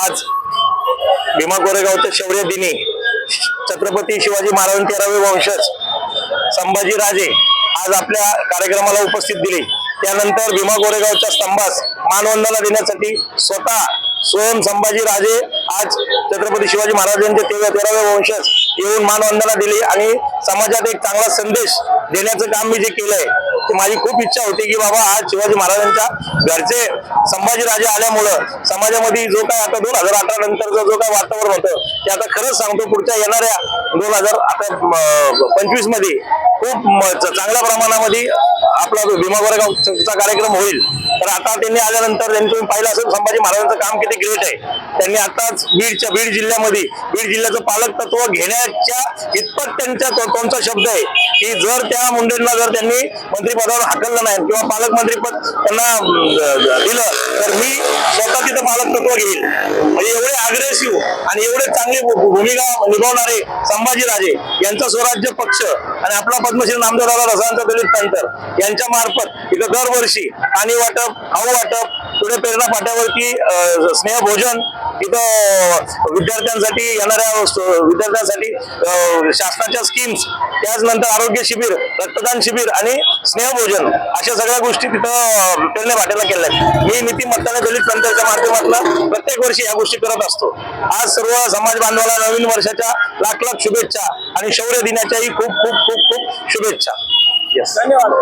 आज भीमा कोरेगावच्या शौर्य दिनी छत्रपती शिवाजी महाराज तेरावे वंशज संभाजी राजे आज आपल्या कार्यक्रमाला उपस्थित दिले. त्यानंतर भीमा गोरेगावच्या स्तंभास मानवंदना देण्यासाठी स्वतः स्वयं संभाजी राजे आज छत्रपती शिवाजी महाराजांचे तेव्हा तेरावे वंशज येऊन मानवंदना दिली आणि समाजात एक चांगला संदेश देण्याचं काम मी जे केलंय की माझी खूप इच्छा होती की बाबा आज शिवाजी महाराजांच्या घरचे संभाजीराजे आल्यामुळं समाजामध्ये जो काय आता दोन हजार अठरा नंतरचं जो काय वातावरण होतं ते आता खरंच सांगतो पुढच्या येणाऱ्या दोन हजार आता पंचवीसमध्ये खूप चांगल्या प्रमाणामध्ये आपला जो भीमा गोरेगावचा कार्यक्रम होईल. तर आता त्यांनी आल्यानंतर त्यांनी तुम्ही पाहिलं असेल संभाजी महाराजांचं काम किती ग्रेट आहे. त्यांनी आताच बीडच्या बीड जिल्ह्यामध्ये बीड जिल्ह्याचं पालक तत्व घेण्याच्या इतपत त्यांच्या तत्वांचा शब्द आहे की जर त्या मुंडेंना जर त्यांनी मंत्रिपदावर हाकललं नाही किंवा पालकमंत्रीपद त्यांना दिलं तर मी पालकत्व तत्व घेईल म्हणजे एवढे अग्रेसिव्ह आणि एवढे चांगली भू- भूमिका निभावणारे संभाजी राजे यांचा स्वराज्य पक्ष आणि आपला पद्मश्री नामदेवराव रसांचा दलित पॅंथर यांच्या मार्फत इथं दरवर्षी पाणी वाटप हवं वाटप पुढे प्रेरणा फाट्यावरती स्नेहभोजन इथं विद्यार्थ्यांसाठी येणाऱ्या विद्यार्थ्यांसाठी शासनाच्या स्कीम्स त्याचनंतर आरोग्य शिबिर रक्तदान शिबिर आणि स्नेहभोजन अशा सगळ्या गोष्टी तिथं प्रेरणा फाट्याला केल्या आहेत मी नीती मत्ताने दलित पंथाच्या माध्यमातून प्रत्येक वर्षी या गोष्टी करत असतो. आज सर्व समाज बांधवाला नवीन वर्षाच्या लाख लाख शुभेच्छा आणि शौर्य दिनाच्याही खूप खूप खूप खूप शुभेच्छा. धन्यवाद.